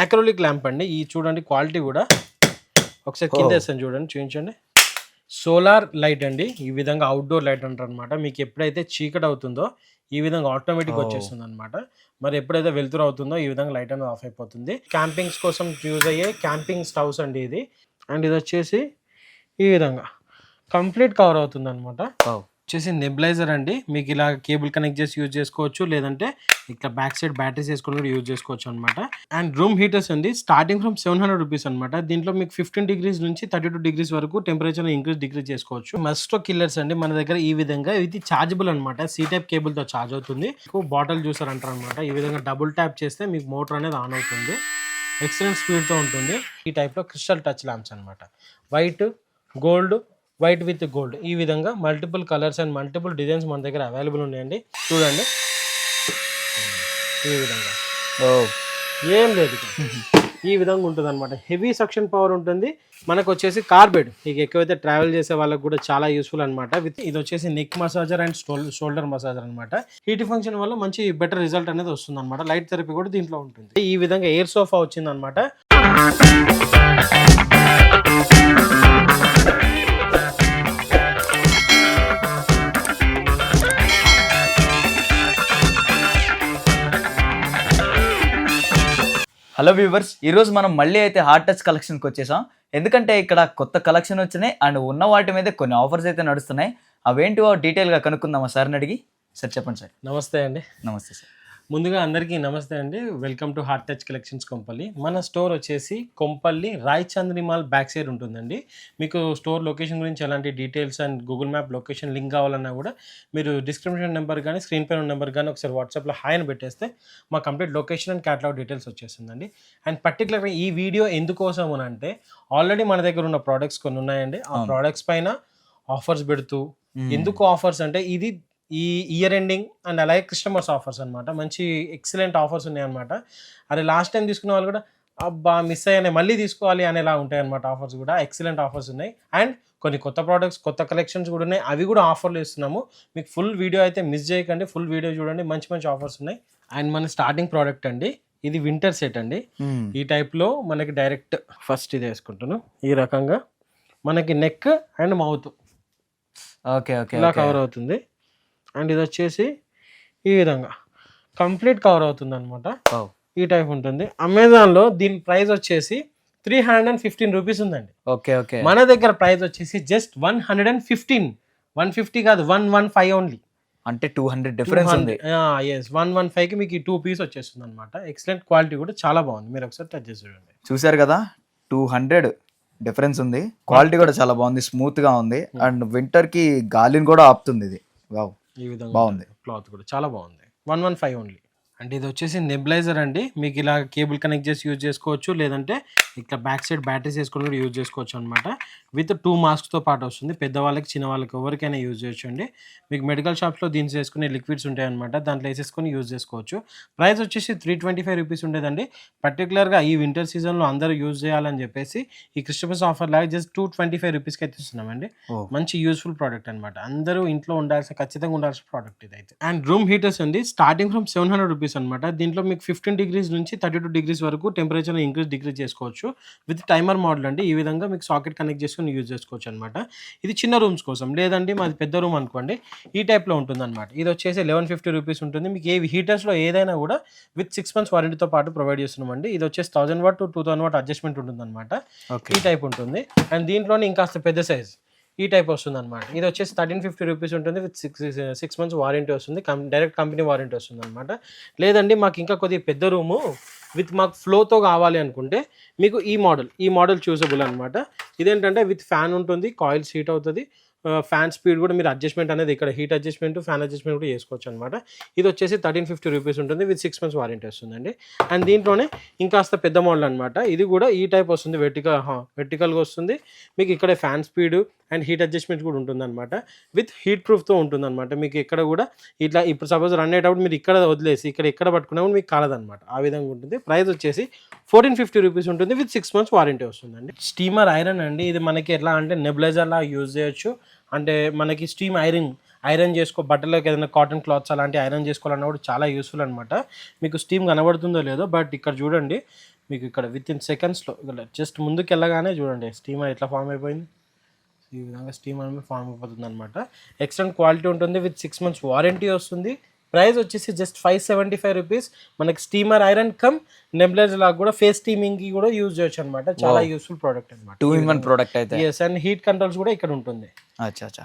యాక్రోలిక్ lamp అండి. ఈ చూడండి క్వాలిటీ కూడా. ఒకసారి కింద వేస్తాను చూడండి చూపించండి. సోలార్ లైట్ అండి. ఈ విధంగా అవుట్డోర్ లైట్ అంటారు అనమాట మీకు ఎప్పుడైతే చీకటి అవుతుందో ఈ విధంగా ఆటోమేటిక్. వచ్చేస్తుంది అనమాట మరి ఎప్పుడైతే వెలుతురు అవుతుందో ఈ విధంగా లైట్ అనేది ఆఫ్ అయిపోతుంది. క్యాంపింగ్స్ కోసం యూజ్ అయ్యే క్యాంపింగ్ స్టవ్స్ అండి ఇది. అండ్ ఇది వచ్చేసి ఈ విధంగా. కంప్లీట్ కవర్ అవుతుంది అనమాట. వచ్చేసి నెబిలైజర్ అండి. మీకు ఇలా కేబుల్ కనెక్ట్ చేసి యూజ్ చేసుకోవచ్చు. లేదంటే ఇట్లా బ్యాక్ సైడ్ బ్యాటరీస్ వేసుకొని కూడా యూజ్ చేసుకోవచ్చు అనమాట అండ్ రూమ్ హీటర్స్ అండి. Starting from seven hundred rupees అనమాట దీంట్లో మీకు ఫిఫ్టీన్ డిగ్రీస్ నుంచి థర్టీ టూ డిగ్రీస్ వరకు టెంపరేచర్ ఇంక్రీజ్ డిగ్రీస్ చేసుకోవచ్చు. మస్టో కిల్లర్స్ అండి మన దగ్గర ఈ విధంగా. ఇది చార్జబుల్ అనమాట సీ టైప్ కేబుల్తో చార్జ్ అవుతుంది. బాటిల్ జ్యూసర్ అంటారు అనమాట ఈ విధంగా డబుల్ ట్యాప్ చేస్తే మీకు మోటార్ అనేది ఆన్ అవుతుంది. ఎక్సలెంట్ స్పీడ్తో ఉంటుంది. ఈ టైప్లో క్రిస్టల్ టచ్ ల్యాంప్స్ అనమాట white gold white with gold. ఈ విధంగా multiple colours and multiple designs మన దగ్గర అవైలబుల్ ఉన్నాయండి. చూడండి. ఈ విధంగా. ఓ. ఏం లేదు. ఈ విధంగా ఉంటుంది అనమాట హెవీ సక్షన్ పవర్ ఉంటుంది. మనకు వచ్చేసి కార్బెడ్ ఇక ఎక్కువైతే ట్రావెల్ చేసే వాళ్ళకి కూడా చాలా యూస్ఫుల్ అనమాట విత్ ఇది వచ్చేసి neck massager and shoulder massager అనమాట హీట్ ఫంక్షన్ వల్ల మంచి బెటర్ రిజల్ట్ అనేది వస్తుంది అనమాట లైట్ థెరపీ కూడా దీంట్లో ఉంటుంది. ఈ విధంగా ఎయిర్ సోఫా వచ్చింది హలో వ్యూవర్స్ ఈరోజు మనం మళ్ళీ అయితే హార్ట్ టచ్ కలెక్షన్కి వచ్చేసాం. ఎందుకంటే ఇక్కడ కొత్త కలెక్షన్ వచ్చినాయి అండ్ ఉన్న వాటి మీద కొన్ని ఆఫర్స్ అయితే నడుస్తున్నాయి. అవేంటివో డీటెయిల్గా కనుక్కుందామా సార్ని అడిగి? సార్ చెప్పండి సార్. నమస్తే అండి. నమస్తే సార్. ముందుగా అందరికీ నమస్తే అండి. Welcome to heart touch collections Kompally మన స్టోర్ వచ్చేసి Kompally Rai Chandri mall back side ఉంటుందండి. మీకు స్టోర్ లొకేషన్ గురించి ఎలాంటి details and Google map location link కావాలన్నా కూడా మీరు డిస్క్రిప్షన్ నెంబర్ కానీ స్క్రీన్ పైన నెంబర్ కానీ ఒకసారి వాట్సాప్లో హాయ్ అని పెట్టేస్తే మా complete location and catalogue details వచ్చేస్తుందండి. అండ్ పర్టికులర్గా ఈ వీడియో ఎందుకోసం అని అంటే ఆల్రెడీ మన దగ్గర ఉన్న ప్రోడక్ట్స్ కొన్ని ఉన్నాయండి. ఆ. ప్రోడక్ట్స్ పైన ఆఫర్స్ పెడుతూ. ఎందుకు ఆఫర్స్ అంటే ఇది ఈ ఇయర్ ఎండింగ్ అండ్ అలాగే కస్టమర్స్ ఆఫర్స్ అన్నమాట. మంచి ఎక్సలెంట్ ఆఫర్స్ ఉన్నాయి అనమాట అదే లాస్ట్ టైం తీసుకున్న వాళ్ళు కూడా అబ్బా మిస్ అయ్యానే మళ్ళీ తీసుకోవాలి అనేలా ఉంటాయి అనమాట ఆఫర్స్ కూడా. ఎక్సలెంట్ ఆఫర్స్ ఉన్నాయి. అండ్ కొన్ని కొత్త ప్రోడక్ట్స్ కొత్త కలెక్షన్స్ కూడా ఉన్నాయి. అవి కూడా ఆఫర్లు ఇస్తున్నాము. మీకు ఫుల్ వీడియో అయితే మిస్ చేయకండి. ఫుల్ వీడియో చూడండి. మంచి మంచి ఆఫర్స్ ఉన్నాయి. అండ్ మన స్టార్టింగ్ ప్రోడక్ట్ అండి. ఇది వింటర్ సెట్ అండి. మ్మ్. ఈ టైప్లో మనకి డైరెక్ట్ ఫస్ట్ ఇది వేసుకుంటాను ఈ రకంగా మనకి neck and mouth okay okay ఇలా. కవర్ అవుతుంది. అండ్ ఇది వచ్చేసి ఈ విధంగా. కంప్లీట్ కవర్ అవుతుంది అనమాట. ఈ టైప్ ఉంటుంది. అమెజాన్లో దీని ప్రైస్ వచ్చేసి three hundred and fifteen rupees ఉందండి. Okay okay. మన దగ్గర ప్రైస్ వచ్చేసి just one hundred and fifteen one fifty కాదు వన్ వన్ ఫైవ్ ఓన్లీ అంటే టూ హండ్రెడ్ డిఫరెన్స్ ఉంది. ఎస్ వన్ వన్ ఫైవ్కి మీకు ఈ టూ పీస్ వచ్చేస్తుంది అనమాట ఎక్సలెంట్ క్వాలిటీ కూడా చాలా బాగుంది. మీరు ఒకసారి టచ్ చేసి చూడండి. చూసారు కదా టూ హండ్రెడ్ డిఫరెన్స్ ఉంది. క్వాలిటీ కూడా చాలా బాగుంది స్మూత్గా ఉంది. అండ్ వింటర్కి గాలిని కూడా ఆపుతుంది ఇది. వావ్ ఈ విధంగా బాగుంది. క్లాత్ కూడా చాలా బాగుంది వన్ వన్ ఫైవ్ ఓన్లీ అంటే ఇది వచ్చేసి నెబిలైజర్ అండి. మీకు ఇలా కేబుల్ కనెక్ట్ చేసి యూజ్ చేసుకోవచ్చు. లేదంటే ఇట్లా బ్యాక్ సైడ్ బ్యాటరీస్ వేసుకొని కూడా యూజ్ చేసుకోవచ్చు అనమాట విత్ టూ మాస్క్తో పాటు వస్తుంది. పెద్దవాళ్ళకి చిన్న వాళ్ళకి ఎవరికైనా యూజ్ చేయొచ్చు అండి. మీకు మెడికల్ షాప్స్లో దీన్ని చేసుకునే లిక్విడ్స్ ఉంటాయి అనమాట దాంట్లో వేసేసుకొని యూజ్ చేసుకోవచ్చు. ప్రైస్ వచ్చేసి త్రీ ట్వంటీ ఫైవ్ రూపీస్ ఉండేదండి. పర్టికులర్గా ఈ వింటర్ సీజన్లో అందరూ యూజ్ చేయాలని చెప్పేసి ఈ క్రిస్టమస్ ఆఫర్ లాగా జస్ట్ టూ ట్వంటీ ఫైవ్ రూపీస్కి అయితే ఇస్తున్నామండి. మంచి యూస్ఫుల్ ప్రోడక్ట్ అనమాట అందరూ ఇంట్లో ఉండాల్సిన ఖచ్చితంగా ఉండాల్సిన ప్రోడక్ట్ ఇది అయితే అండ్ రూమ్ హీటర్స్ అండి. Starting from seven hundred rupees అనమాట దీంట్లో మీకు ఫిఫ్టీన్ డిగ్రీస్ నుంచి థర్టీ టూ డిగ్రీస్ వరకు టెంపరేచర్ ఇంక్రీజ్ డిగ్రీజ్ చేసుకోవచ్చు. విత్ టైమర్ మోడల్ అండి ఈ విధంగా మీకు సాకెట్ కనెక్ట్ చేసుకొని యూజ్ చేసుకోవచ్చు అనమాట ఇది చిన్న రూమ్స్ కోసం లేదండి మాది పెద్ద రూమ్ అనుకోండి ఈ టైప్లో ఉంటుంది అనమాట ఇది వచ్చేసి లెవెన్ ఫిఫ్టీ రూపీస్ ఉంటుంది. మీకు ఏ హీటర్స్లో ఏదైనా కూడా విత్ సిక్స్ మంత్స్ వారంటీతో పాటు ప్రొవైడ్ చేస్తున్నామండి. ఇది వచ్చేసి thousand watt to two thousand watt adjustment ఉంటుంది అనమాట ఓకే ఈ టైప్ ఉంటుంది. అండ్ దీంట్లోనే ఇంకాస్త పెద్ద సైజ్ ఈ టైప్ వస్తుంది అనమాట ఇది వచ్చేసి థర్టీన్ ఫిఫ్టీ రూపీస్ ఉంటుంది with six six months warranty వస్తుంది. కం డైరెక్ట్ కంపెనీ వారంటీ వస్తుంది అనమాట లేదండి మాకు ఇంకా కొద్దిగా పెద్ద రూము విత్ మాకు ఫ్లోతో కావాలి అనుకుంటే మీకు ఈ మోడల్ ఈ మోడల్ చూసబుల్ అనమాట ఇదేంటంటే విత్ ఫ్యాన్ ఉంటుంది కాయిల్స్ హీట్ అవుతుంది. ఫ్యాన్ స్పీడ్ కూడా మీరు అడ్జస్ట్మెంట్ అనేది ఇక్కడ హీట్ అడ్జస్ట్మెంట్ ఫ్యాన్ అడ్జస్ట్మెంట్ కూడా చేసుకోవచ్చు అనమాట ఇది వచ్చేసి థర్టీన్ ఫిఫ్టీ రూపీస్ ఉంటుంది విత్ సిక్స్ మంత్స్ వారంటీ వస్తుందండి. అండ్ దీంట్లోనే ఇంకాస్త పెద్ద మోడల్ అనమాట ఇది కూడా ఈ టైప్ వస్తుంది వెర్టికల్ వెర్టికల్గా వస్తుంది. మీకు ఇక్కడే fan speed and heat adjustment కూడా ఉంటుందన్నమాట. విత్ హీట్ ప్రూఫ్తో ఉంటుందన్నమాట. మీకు ఇక్కడ కూడా ఇట్లా ఇప్పుడు సపోజ్ రన్ అయ్యేటప్పుడు మీరు ఇక్కడ వదిలేసి ఇక్కడ ఎక్కడ పట్టుకున్నప్పుడు కూడా మీకు కాలదనమాట ఆ విధంగా ఉంటుంది. ప్రైస్ వచ్చేసి ఫోర్టీన్ ఫిఫ్టీ రూపీస్ ఉంటుంది విత్ సిక్స్ మంత్స్ వారంటీ వస్తుందండి. స్టీమర్ ఐరన్ అండి. ఇది మనకి ఎట్లా అంటే నెబులైజర్లా యూజ్ చేయొచ్చు. అంటే మనకి స్టీమ్ ఐరన్ ఐరన్ చేసుకో బట్టలకు ఏదైనా కాటన్ క్లాత్స్ అలాంటి ఐరన్ చేసుకోవాలన్నా కూడా చాలా యూస్ఫుల్ అనమాట మీకు స్టీమ్ కనబడుతుందో లేదో బట్ ఇక్కడ చూడండి మీకు ఇక్కడ విత్ ఇన్ సెకండ్స్లో ఇక్కడ జస్ట్ ముందుకు వెళ్ళగానే చూడండి స్టీమర్ ఎట్లా ఫామ్ అయిపోయింది. ఈ విధంగా స్టీమర్ అనేది ఫామ్ అయిపోతుంది అనమాట ఎక్సలెంట్ క్వాలిటీ ఉంటుంది విత్ సిక్స్ మంత్స్ వారంటీ వస్తుంది. ప్రైస్ వచ్చేసి just five seventy five rupees మనకి స్టీమర్ ఐరన్ కమ్ నెంబ్లైజ్ లాగా కూడా ఫేస్ స్టీమింగ్కి కూడా యూజ్ చేయొచ్చు అనమాట చాలా యూస్ఫుల్ ప్రోడక్ట్ అనమాట టూ ఇన్ వన్ ప్రోడక్ట్ అయితే. ఎస్ అండ్ హీట్ కంట్రోల్స్ కూడా ఇక్కడ ఉంటుంది. అచ్చా అచ్చా.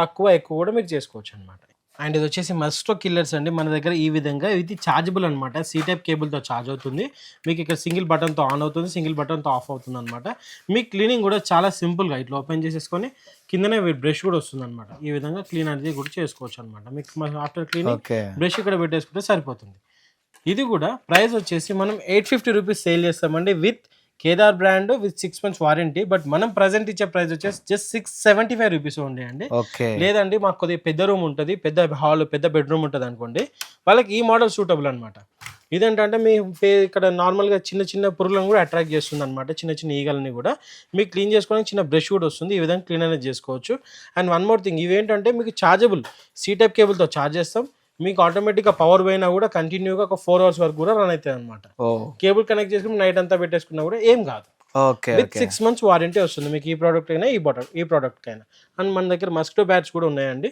తక్కువ ఎక్కువ కూడా మీరు చేసుకోవచ్చు అనమాట అండ్ ఇది వచ్చేసి మస్టో కిల్లర్స్ అండి. మన దగ్గర ఈ విధంగా ఇది ఛార్జబుల్ అనమాట సి టైప్ కేబుల్తో ఛార్జ్ అవుతుంది. మీకు ఇక్కడ సింగిల్ బటన్తో ఆన్ అవుతుంది సింగిల్ బటన్తో ఆఫ్ అవుతుంది అనమాట మీ క్లీనింగ్ కూడా చాలా సింపుల్గా ఇట్లా ఓపెన్ చేసేసుకొని కిందనే బ్రష్ కూడా వస్తుంది అనమాట ఈ విధంగా క్లీన్ అనేది కూడా చేసుకోవచ్చు అనమాట మీకు ఆఫ్టర్ క్లీనింగ్ బ్రష్ ఇక్కడ పెట్టేసుకుంటే సరిపోతుంది. ఇది కూడా ప్రైస్ వచ్చేసి మనం ఎయిట్ ఫిఫ్టీ రూపీస్ సేల్ చేస్తామండి. With Kedar brand with six months warranty but మనం ప్రజెంట్ ఇచ్చే ప్రైస్ వచ్చేసి just six seventy five rupees ఉండే అండి ఓకే. లేదండి మాకు కొద్దిగా పెద్ద రూమ్ ఉంటుంది పెద్ద హాల్ పెద్ద బెడ్రూమ్ ఉంటుంది అనుకోండి. వాళ్ళకి ఈ మోడల్ సూటబుల్ అనమాట ఇదేంటంటే మీ ఇక్కడ నార్మల్గా చిన్న చిన్న పురుగులను కూడా అట్రాక్ట్ చేస్తుంది అనమాట చిన్న చిన్న ఈగలని కూడా. మీకు క్లీన్ చేసుకోవడానికి చిన్న బ్రష్ కూడా వస్తుంది ఈ విధంగా క్లీన్ అనేది చేసుకోవచ్చు. అండ్ వన్ మోర్ థింగ్ ఇవేంటంటే మీకు ఛార్జబుల్ సీ టైప్ కేబుల్తో ఛార్జ్ చేస్తాం. మీకు ఆటోమేటిక్గా పవర్ పోయినా కూడా కంటిన్యూగా ఒక ఫోర్ అవర్స్ వరకు కూడా రన్ అవుతుంది అనమాట కేబుల్ కనెక్ట్ చేసుకుని నైట్ అంతా పెట్టేసుకున్నా కూడా ఏం కాదు. Okay with six months warranty వస్తుంది. మీకు ఈ ప్రోడక్ట్ అయినా ఈ ప్రోడక్ట్ ఈ ప్రోడక్ట్ అయినా అండ్ మన దగ్గర మస్కిటో బ్యాట్స్ కూడా ఉన్నాయండి.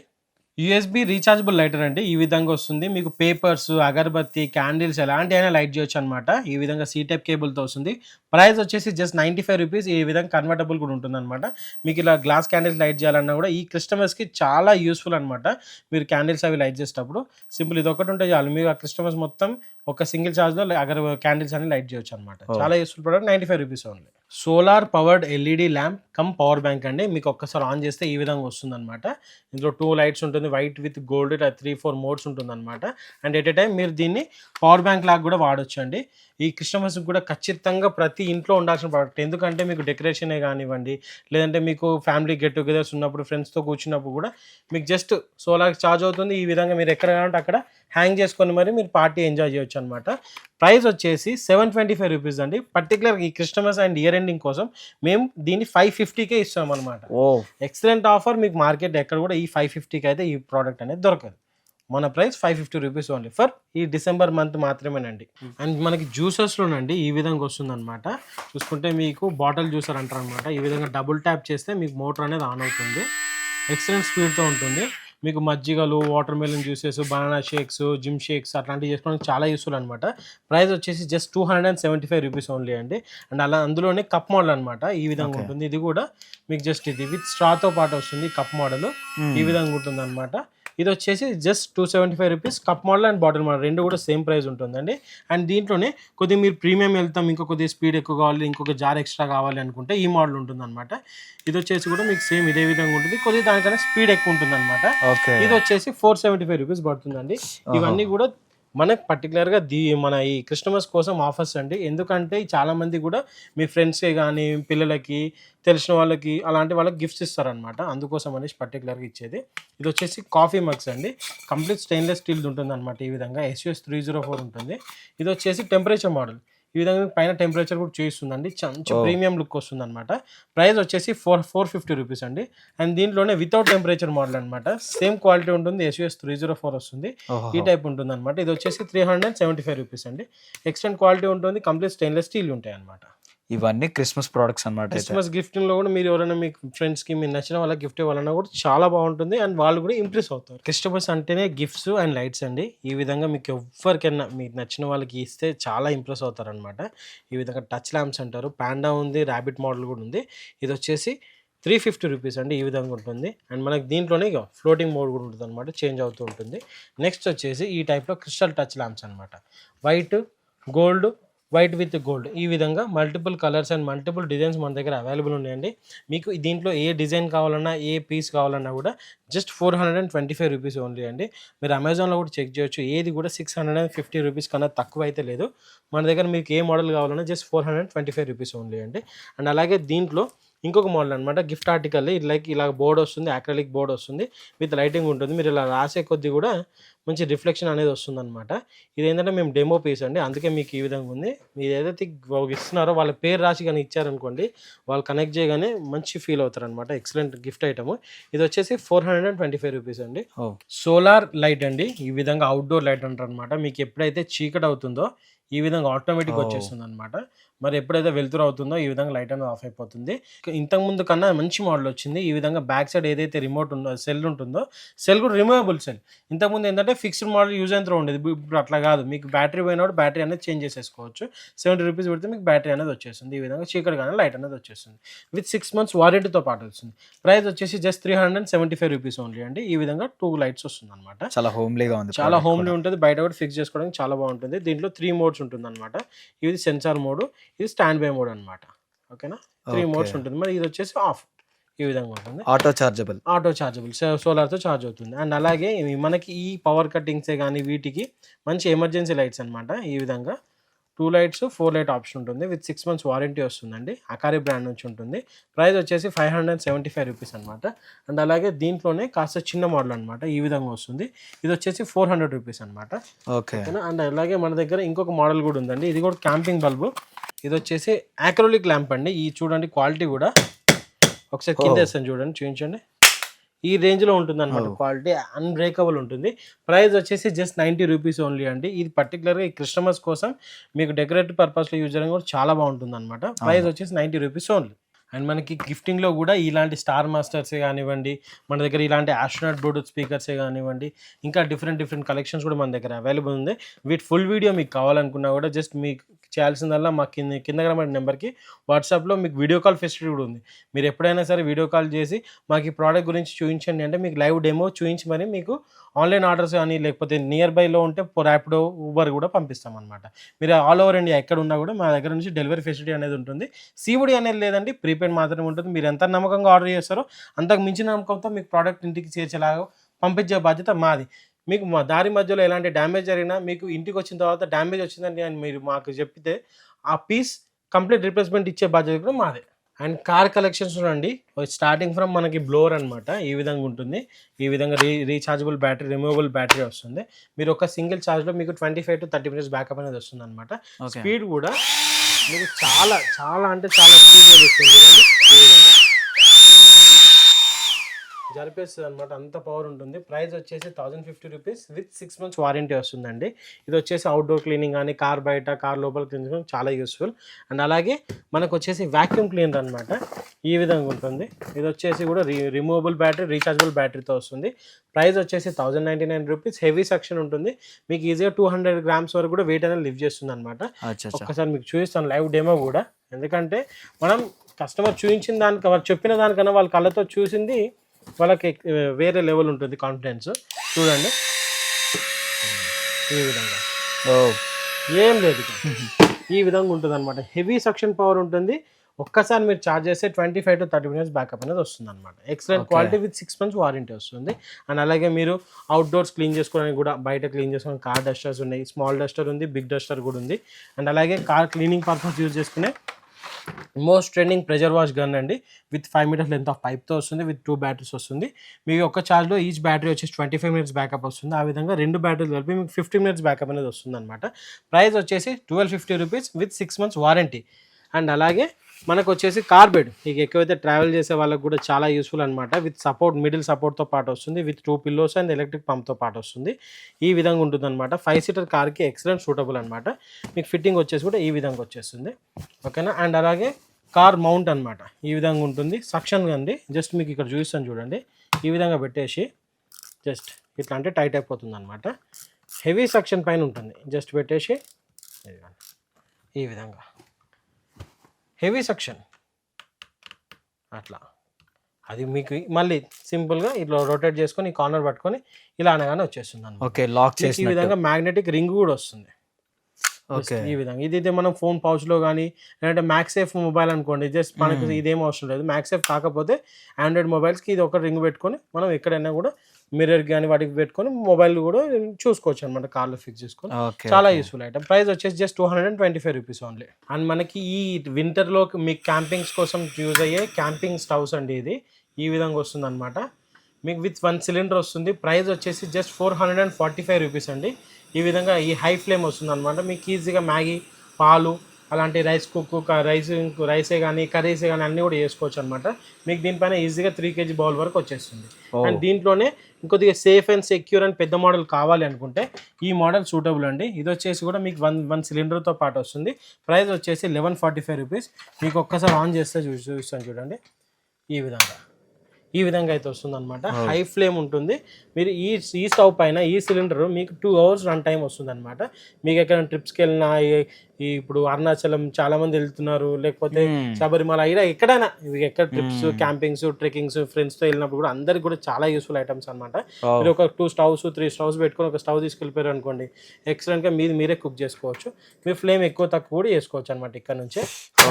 యూఎస్బి రీఛార్జబుల్ లైటర్ అండి. ఈ విధంగా వస్తుంది. మీకు పేపర్స్ అగరబత్తి క్యాండిల్స్ ఎలాంటి అయినా లైట్ చేయొచ్చు అనమాట ఈ విధంగా సీ టైప్ కేబుల్తో వస్తుంది. ప్రైస్ వచ్చేసి జస్ట్ నైంటీ ఫైవ్ రూపీస్ ఈ విధంగా కన్వర్టబుల్ కూడా ఉంటుంది అనమాట మీకు ఇలా గ్లాస్ క్యాండిల్స్ లైట్ చేయాలన్నా కూడా ఈ కస్టమర్స్కి చాలా యూస్ఫుల్ అనమాట మీరు క్యాండిల్స్ అవి లైట్ చేసేటప్పుడు. సింపుల్ ఇది ఒకటి ఉంటే చాలు. మీరు ఆ కస్టమర్స్ మొత్తం ఒక సింగిల్ ఛార్జ్లో అగర్ క్యాండిల్స్ అని లైట్ చేయొచ్చు అనమాట చాలా useful product ninety five rupees only solar powered LED lamp cum power bank అండి. మీకు ఒక్కసారి ఆన్ చేస్తే ఈ విధంగా వస్తుందన్నమాట. ఇందులో టూ లైట్స్ ఉంటుంది white with gold three four modes ఉంటుందన్నమాట. అండ్ ఎట్ ఏ టైం మీరు దీన్ని పవర్ బ్యాంక్ లాగా కూడా వాడచ్చు అండి ఈ క్రిస్టమస్కి కూడా ఖచ్చితంగా ప్రతి ఇంట్లో ఉండాల్సిన ప్రోడక్ట్. ఎందుకంటే మీకు డెకరేషనే కానివ్వండి లేదంటే మీకు ఫ్యామిలీ గెట్ టుగెదర్స్ ఉన్నప్పుడు ఫ్రెండ్స్తో కూర్చున్నప్పుడు కూడా మీకు జస్ట్ సోలార్ ఛార్జ్ అవుతుంది. ఈ విధంగా మీరు ఎక్కడ కావాలంటే అక్కడ హ్యాంగ్ చేసుకొని మరి మీరు పార్టీ ఎంజాయ్ చేయొచ్చు అనమాట ప్రైస్ వచ్చేసి సెవెన్ ట్వంటీ ఫైవ్ రూపీస్ అండి. పర్టికులర్ ఈ క్రిస్టమస్ అండ్ ఇయర్ ఎండింగ్ కోసం మేము దీన్ని ఫైవ్ ఫిఫ్టీకే ఇస్తాం అనమాట ఓ. ఎక్సలెంట్ ఆఫర్ మీకు మార్కెట్ ఎక్కడ కూడా ఈ ఫైవ్ ఫిఫ్టీకి అయితే ఈ ప్రోడక్ట్ అనేది దొరకదు. మన price five fifty rupees only. For ఈ డిసెంబర్ మంత్ మాత్రమేనండి. అండ్ మనకి జ్యూసెస్లోనండి ఈ విధంగా వస్తుంది అనమాట చూసుకుంటే మీకు బాటిల్ జ్యూసర్ అంటారు అనమాట ఈ విధంగా డబుల్ ట్యాప్ చేస్తే మీకు మోటార్ అనేది ఆన్ అవుతుంది. ఎక్సలెంట్ స్పీడ్తో ఉంటుంది. మీకు మజ్జిగలు water melon juices banana shakes gym shakes అట్లాంటివి చేసుకోవడానికి చాలా యూస్ఫుల్ అనమాట ప్రైస్ వచ్చేసి just two hundred and seventy five rupees only అండి. అండ్ అలా అందులోనే కప్ మోడల్ అనమాట ఈ విధంగా. ఉంటుంది. ఇది కూడా మీకు జస్ట్ ఇది. విత్ స్ట్రాతో పాటు వస్తుంది కప్ మోడల్ ఈ విధంగా ఉంటుంది అనమాట ఇది వచ్చేసి just two seventy five rupees cup model and bottle model రెండు కూడా సేమ్ ప్రైస్ ఉంటుందండి. అండ్ దీంట్లోనే కొద్దిగా మీరు ప్రీమియం వెళ్తాం ఇంకో కొద్దిగా స్పీడ్ ఎక్కువ కావాలి ఇంకొక జార్ ఎక్స్ట్రా కావాలి అనుకుంటే ఈ మోడల్ ఉంటుంది అనమాట ఇది వచ్చేసి కూడా మీకు సేమ్ ఇదే విధంగా ఉంటుంది. కొద్దిగా దానికన్నా స్పీడ్ ఎక్కువ ఉంటుంది అనమాట ఇది వచ్చేసి ఫోర్ సెవెంటీ ఫైవ్ రూపీస్ పడుతుందండి ఇవన్నీ కూడా మనకు పర్టికులర్గా దీ మన ఈ క్రిస్టమస్ కోసం ఆఫర్స్ అండి. ఎందుకంటే చాలామంది కూడా మీ ఫ్రెండ్స్కే కానీ పిల్లలకి తెలిసిన వాళ్ళకి అలాంటి వాళ్ళకి గిఫ్ట్స్ ఇస్తారనమాట అందుకోసం అనేసి పర్టికులర్గా ఇచ్చేది. ఇది వచ్చేసి కాఫీ మగ్స్ అండి. కంప్లీట్ స్టెయిన్లెస్ స్టీల్ ఉంటుంది అనమాట ఈ విధంగా. ఎస్యూఎస్ త్రీ జీరో ఫోర్ ఉంటుంది. ఇది వచ్చేసి టెంపరేచర్ మోడల్ ఈ విధంగా పైన టెంపరేచర్ కూడా చూపిస్తుందండి. మంచి Oh. ప్రీమియం లుక్ వస్తుంది అనమాట ప్రైస్ వచ్చేసి ఫోర్ ఫోర్ ఫిఫ్టీ రూపీస్ అండి. అండ్ దీంట్లోనే వితౌట్ టెంపరేచర్ మోడల్ అనమాట సేమ్ క్వాలిటీ ఉంటుంది. ఎస్యూఎస్ త్రీ జీరో ఫోర్ వస్తుంది. ఈ టైప్ ఉంటుంది అనమాట ఇది వచ్చేసి three hundred seventy five rupees అండి. ఎక్స్టెంట్ క్వాలిటీ ఉంటుంది. కంప్లీట్ స్టెయిన్లెస్ స్టీల్ ఉంటాయి అనమాట ఇవన్నీ క్రిస్మస్ ప్రోడక్ట్స్ అనమాట క్రిస్మస్ గిఫ్ట్లో కూడా మీరు ఎవరైనా మీ ఫ్రెండ్స్కి మీరు నచ్చిన వాళ్ళకి గిఫ్ట్ ఇవ్వాలన్నా కూడా చాలా బాగుంటుంది. అండ్ వాళ్ళు కూడా ఇంప్రెస్ అవుతారు. క్రిస్టమస్ అంటేనే గిఫ్ట్స్ అండ్ లైట్స్ అండి. ఈ విధంగా మీకు ఎవరికైనా మీకు నచ్చిన వాళ్ళకి ఇస్తే చాలా ఇంప్రెస్ అవుతారు అనమాట ఈ విధంగా టచ్ ల్యాంప్స్ అంటారు. పాండా ఉంది ర్యాబిట్ మోడల్ కూడా ఉంది. ఇది వచ్చేసి త్రీ ఫిఫ్టీ రూపీస్ అండి. ఈ విధంగా ఉంటుంది. అండ్ మనకి దీంట్లోనే ఇక ఫ్లోటింగ్ మోడ్ కూడా ఉంటుంది అనమాట చేంజ్ అవుతూ ఉంటుంది. నెక్స్ట్ వచ్చేసి ఈ టైప్లో క్రిస్టల్ టచ్ ల్యాంప్స్ అనమాట white gold white with gold. ఈ విధంగా multiple colours and multiple designs మన దగ్గర అవైలబుల్ ఉన్నాయండి. మీకు దీంట్లో ఏ డిజైన్ కావాలన్నా ఏ పీస్ కావాలన్నా కూడా just four hundred and twenty five rupees only అండి. మీరు అమెజాన్లో కూడా చెక్ చేయొచ్చు. ఏది కూడా six hundred and fifty rupees కన్నా తక్కువ అయితే లేదు. మన దగ్గర మీకు ఏ మోడల్ కావాలన్నా just four hundred twenty five rupees only అండి. అండ్ అలాగే దీంట్లో ఇంకొక మోడల్ అనమాట గిఫ్ట్ ఆర్టికల్. లైక్ ఇలా బోర్డ్ వస్తుంది అక్రలిక్ బోర్డ్ వస్తుంది. విత్ లైటింగ్ ఉంటుంది. మీరు ఇలా రాసే కొద్దీ కూడా మంచి రిఫ్లెక్షన్ అనేది వస్తుంది అనమాట ఇది ఏంటంటే మేము డెమో పీస్ అండి. అందుకే మీకు ఈ విధంగా ఉంది. మీరు ఏదైతే ఇస్తున్నారో వాళ్ళ పేరు రాసి కానీ ఇచ్చారనుకోండి వాళ్ళు కనెక్ట్ చేయగానే మంచి ఫీల్ అవుతారు అనమాట ఎక్సలెంట్ గిఫ్ట్ ఐటమ్ ఇది వచ్చేసి four hundred and twenty five rupees అండి సోలార్ లైట్ అండి. ఈ విధంగా అవుట్డోర్ లైట్ అంటారు అనమాట మీకు ఎప్పుడైతే చీకటి అవుతుందో ఈ విధంగా ఆటోమేటిక్ వచ్చేస్తుంది అనమాట మరి ఎప్పుడైతే వెళ్తురు అవుతుందో ఈ విధంగా లైట్ అనేది ఆఫ్ అయిపోతుంది. ఇంతకు ముందు కన్నా మంచి మోడల్ వచ్చింది. ఈ విధంగా బ్యాక్ సైడ్ ఏదైతే రిమోట్ ఉందో సెల్ ఉంటుందో సెల్ కూడా రిమూవబుల్ సెల్. ఇంతకుముందు ఏంటంటే ఫిక్స్డ్ మోడల్ యూజ్ అంతా ఉండేది. ఇప్పుడు అట్లా కాదు. మీకు బ్యాటరీ పోయినప్పుడు బ్యాటరీ అనేది చేంజ్ చేసేసుకోవచ్చు. సెవెంటీ రూపీస్ పెడితే మీకు బ్యాటరీ అనేది వచ్చేస్తుంది. ఈ విధంగా చీకటి కానీ లైట్ అనేది వచ్చేస్తుంది. విత్ సిక్స్ మంత్స్ వారంటీతో పాటు వస్తుంది ప్రైస్ వచ్చేసి just three hundred and seventy five rupees only అండి. ఈ విధంగా టూ లైట్స్ వస్తుంది అనమాట చాలా హోమ్లీగా ఉంది చాలా హోమ్లీ. ఉంటుంది. బయట కూడా ఫిక్స్ చేసుకోవడానికి చాలా బాగుంటుంది. దీంట్లో త్రీ మోడ్స్ ఉంటుంది అనమాట ఇది సెన్సార్ మోడ్. ఇది స్టాండ్ బై మోడ్ అనమాట ఓకేనా? త్రీ. మోడ్స్ ఉంటుంది. మరి ఇది వచ్చేసి ఆఫ్. ఈ విధంగా ఉంటుంది. Auto chargeable. Auto chargeable. సోలార్తో charge అవుతుంది. అండ్ అలాగే మనకి ఈ పవర్ కట్టింగ్సే కానీ వీటికి మంచి ఎమర్జెన్సీ లైట్స్ అనమాట ఈ విధంగా. Two lights four light option ఉంటుంది. విత్ సిక్స్ మంత్స్ వారంటీ వస్తుందండి. అకారి బ్రాండ్ నుంచి ఉంటుంది. ప్రైస్ వచ్చేసి five hundred seventy five rupees అనమాట అండ్ అలాగే దీంట్లోనే కాస్త చిన్న మోడల్ అనమాట ఈ విధంగా వస్తుంది. ఇది వచ్చేసి ఫోర్ హండ్రెడ్ రూపీస్ అనమాట ఓకే. ఓకేనా? అండ్ అలాగే మన దగ్గర ఇంకొక మోడల్ కూడా ఉందండి. ఇది కూడా క్యాంపింగ్ బల్బు. ఇది వచ్చేసి యాక్రోలిక్ ల్యాంప్ అండి. ఈ చూడండి క్వాలిటీ కూడా. ఒకసారి కింద. వేస్తాను చూడండి చూపించండి. ఈ రేంజ్లో ఉంటుంది అనమాట క్వాలిటీ అన్బ్రేకబుల్ ఉంటుంది. ప్రైస్ వచ్చేసి జస్ట్ నైంటీ రూపీస్ ఓన్లీ అండి. ఇది పర్టికులర్గా ఈ క్రిస్టమస్ కోసం మీకు డెకరేటివ్ పర్పస్లో యూజ్ చేయడం కూడా చాలా బాగుంటుంది అనమాట ప్రైస్ వచ్చేసి నైంటీ రూపీస్ ఓన్లీ అండ్ మనకి గిఫ్టింగ్లో కూడా ఇలాంటి స్టార్ మాస్టర్సే కానివ్వండి మన దగ్గర ఇలాంటి ఆస్ట్రోనాట్ బ్లూటూత్ స్పీకర్సే కానివ్వండి ఇంకా డిఫరెంట్ డిఫరెంట్ కలెక్షన్స్ కూడా మన దగ్గర అవైలబుల్ ఉంది. వీటి ఫుల్ వీడియో మీకు కావాలనుకున్నా కూడా జస్ట్ మీకు చేయాల్సిందల్లా మా కింద కింద కనబడిన నెంబర్కి వాట్సాప్లో మీకు వీడియో కాల్ ఫెసిలిటీ కూడా ఉంది. మీరు ఎప్పుడైనా సరే వీడియో కాల్ చేసి మాకు ఈ ప్రోడక్ట్ గురించి చూపించండి అంటే మీకు లైవ్ డెమో చూపించి మరి మీకు ఆన్లైన్ ఆర్డర్స్ కానీ లేకపోతే నియర్ బైలో ఉంటే ర్యాపిడో ఊబర్ కూడా పంపిస్తాం అనమాట మీరు ఆల్ ఓవర్ ఇండియా ఎక్కడ ఉన్నా కూడా మా దగ్గర నుంచి డెలివరీ ఫెసిలిటీ అనేది ఉంటుంది. సీవుడి అనేది లేదండి ప్రీపెయిడ్ మాత్రమే ఉంటుంది. మీరు ఎంత నమ్మకంగా ఆర్డర్ చేస్తారో అంతకు మించిన నమ్మకంతో మీకు ప్రోడక్ట్ ఇంటికి చేర్చేలాగా పంపించే బాధ్యత మాది. మీకు మా దారి మధ్యలో ఎలాంటి డ్యామేజ్ జరిగినా మీకు ఇంటికి వచ్చిన తర్వాత డ్యామేజ్ వచ్చిందని అని మీరు మాకు చెప్తే ఆ పీస్ కంప్లీట్ రిప్లేస్మెంట్ ఇచ్చే బాధ్యత కూడా మాదే. అండ్ కార్ కలెక్షన్స్ చూడండి. స్టార్టింగ్ ఫ్రమ్ మనకి బ్లోర్ అన్నమాట. ఈ విధంగా ఉంటుంది. ఈ విధంగా re rechargeable battery removable battery వస్తుంది. మీరు ఒక సింగిల్ ఛార్జ్లో మీకు twenty five to thirty minutes backup అనేది వస్తుంది అనమాట స్పీడ్ కూడా మీకు చాలా చాలా అంటే చాలా స్పీడ్గా వస్తుంది చూడండి. ఈ విధంగా. జరిపేస్తుంది అనమాట అంత పవర్ ఉంటుంది. ప్రైస్ వచ్చేసి thousand fifty rupees with six months warranty వస్తుందండి. ఇది వచ్చేసి అవుట్డోర్ క్లీనింగ్ కానీ కార్ బయట కార్ లోపల క్లీనింగ్ చాలా యూస్ఫుల్ అండ్ అలాగే మనకు వచ్చేసి వ్యాక్యూమ్ క్లీనర్ అనమాట ఈ విధంగా ఉంటుంది. ఇది వచ్చేసి కూడా రి రిమూవబుల్ బ్యాటరీ రీఛార్జబుల్ బ్యాటరీతో వస్తుంది. ప్రైస్ వచ్చేసి thousand ninety nine rupees heavy suction ఉంటుంది. మీకు ఈజీగా టూ హండ్రెడ్ గ్రామ్స్ వరకు కూడా వెయిట్ అనేది లిఫ్ట్ చేస్తుంది అనమాట ఒక్కసారి మీకు చూపిస్తాను లైవ్ డెమో కూడా. ఎందుకంటే మనం కస్టమర్ చూపించిన దానికి వాళ్ళు చెప్పిన దానికన్నా వాళ్ళ కళ్ళతో చూసింది వాళ్ళకి వేరే లెవెల్ ఉంటుంది కాన్ఫిడెన్స్ చూడండి. ఈ విధంగా. ఓ. ఏం లేదు. ఈ విధంగా ఉంటుంది అనమాట హెవీ సక్షన్ పవర్ ఉంటుంది. ఒక్కసారి మీరు ఛార్జ్ చేస్తే twenty five to thirty minutes backup అనేది వస్తుంది అనమాట excellent. Quality with six months warranty వస్తుంది. అండ్ అలాగే మీరు అవుట్డోర్స్ క్లీన్ చేసుకోవడానికి కూడా బయట క్లీన్ చేసుకోవడానికి కార్ డస్టర్స్ ఉన్నాయి. స్మాల్ డస్టర్ ఉంది బిగ్ డస్టర్ కూడా ఉంది. అండ్ అలాగే కార్ క్లీనింగ్ పర్పస్ యూజ్ చేసుకునే most trending pressure wash gun అండి. With five metres length of పైప్తో వస్తుంది విత్ టూ బ్యాటరీస్ వస్తుంది. మీకు ఒక ఛార్జ్లో ఈచ్ బ్యాటరీ వచ్చేసి ట్వంటీ ఫైవ్ మినిట్స్ బ్యాకప్ వస్తుంది. ఆ విధంగా రెండు బ్యాటరీలు కలిపి మీకు ఫిఫ్టీ మినిట్స్ బ్యాకప్ అనేది వస్తుంది అనమాట ప్రైస్ వచ్చేసి twelve fifty rupees with six months warranty. And అలాగే మనకు వచ్చేసి కార్బెడ్. మీకు ఎక్కువైతే ట్రావెల్ చేసే వాళ్ళకి కూడా చాలా యూస్ఫుల్ అనమాట విత్ సపోర్ట్ మిడిల్ సపోర్ట్తో పాటు వస్తుంది. With two pillows and electric పంప్తో పాటు వస్తుంది. ఈ విధంగా ఉంటుంది అనమాట ఫైవ్ సీటర్ కార్కి ఎక్సలెంట్ సూటబుల్ అనమాట మీకు ఫిట్టింగ్ వచ్చేసి కూడా ఈ విధంగా వచ్చేస్తుంది. ఓకేనా? అండ్ అలాగే కార్ మౌంట్ అనమాట ఈ విధంగా ఉంటుంది. సక్షన్ అండి జస్ట్ మీకు ఇక్కడ చూపిస్తాను చూడండి. ఈ విధంగా పెట్టేసి జస్ట్ ఇట్లా అంటే టైట్ అయిపోతుంది అనమాట హెవీ సక్షన్ పైన ఉంటుంది. జస్ట్ పెట్టేసి ఈ విధంగా. Heavy suction. అట్లా. అది మీకు మళ్ళీ సింపుల్గా ఇట్లా రొటేట్ చేసుకొని కార్నర్ పట్టుకొని ఇలా అనగానే వచ్చేస్తుంది ఓకే లాక్ మీకు ఈ చేసి విధంగా మ్యాగ్నెటిక్ రింగ్ కూడా వస్తుంది. ఓకే. ఈ విధంగా. ఇది అయితే మనం ఫోన్ పౌచ్లో కానీ లేదంటే మ్యాక్సేఫ్ మొబైల్ అనుకోండి జస్ట్ మనకి ఇదేం అవసరం లేదు. మ్యాక్సేఫ్ కాకపోతే ఆండ్రాయిడ్ మొబైల్స్కి ఇది ఒక రింగ్ పెట్టుకొని మనం ఎక్కడైనా కూడా మిర్రర్ కానీ వాటికి పెట్టుకొని మొబైల్ కూడా చూసుకోవచ్చు అనమాట కార్లో ఫిక్స్ చేసుకొని. చాలా యూస్ఫుల్ ఐటమ్ ప్రైస్ వచ్చేసి just two hundred and twenty five rupees only and మనకి ఈ వింటర్లో మీకు క్యాంపింగ్స్ కోసం యూజ్ అయ్యే క్యాంపింగ్ స్టవ్స్ అండి ఇది. ఈ విధంగా వస్తుంది అనమాట మీకు విత్ వన్ సిలిండర్ వస్తుంది. ప్రైస్ వచ్చేసి just four hundred and forty five rupees అండి. ఈ విధంగా ఈ హై ఫ్లేమ్ వస్తుంది అనమాట మీకు ఈజీగా మ్యాగీ పాలు అలాంటి రైస్ కుక్ రైస్ రైసే కానీ కర్రీసే కానీ అన్నీ కూడా చేసుకోవచ్చు అనమాట మీకు దీనిపైన ఈజీగా త్రీ కేజీ బౌల్ వరకు వచ్చేస్తుంది. అండ్ దీంట్లోనే ఇంకొద్దిగా సేఫ్ అండ్ సెక్యూర్ అండ్ పెద్ద మోడల్ కావాలి అనుకుంటే ఈ మోడల్ సూటబుల్ అండి. ఇది వచ్చేసి కూడా మీకు వన్ వన్ సిలిండర్తో పాటు వస్తుంది. ప్రైస్ వచ్చేసి లెవెన్ ఫార్టీ ఫైవ్ రూపీస్ మీకు ఒక్కసారి ఆన్ చేస్తే చూసి చూస్తాను చూడండి. ఈ విధంగా. ఈ విధంగా అయితే వస్తుంది అనమాట హై ఫ్లేమ్ ఉంటుంది. మీరు ఈ ఈ స్టవ్ పైన ఈ సిలిండర్ మీకు టూ అవర్స్ రన్ టైం వస్తుంది అనమాట మీకు ఎక్కడ ట్రిప్స్కి వెళ్ళినా ఈ- ఇప్పుడు అరుణాచలం చాలా మంది వెళ్తున్నారు లేకపోతే. శబరిమల ఇలా ఎక్కడైనా ఎక్కడ ట్రిప్స్ క్యాంపింగ్స్ ట్రెక్కింగ్స్ ఫ్రెండ్స్తో వెళ్ళినప్పుడు కూడా అందరికి కూడా చాలా యూస్ఫుల్ ఐటమ్స్ అనమాట. మీరు ఒక టూ స్టవ్స్ త్రీ స్టవ్స్ పెట్టుకొని ఒక స్టవ్ తీసుకెళ్ళిపోయారు అనుకోండి ఎక్సలెంట్గా మీది మీరే కుక్ చేసుకోవచ్చు. మీ ఫ్లేమ్ ఎక్కువ తక్కువ కూడా చేసుకోవచ్చు అనమాట ఇక్కడ నుంచే.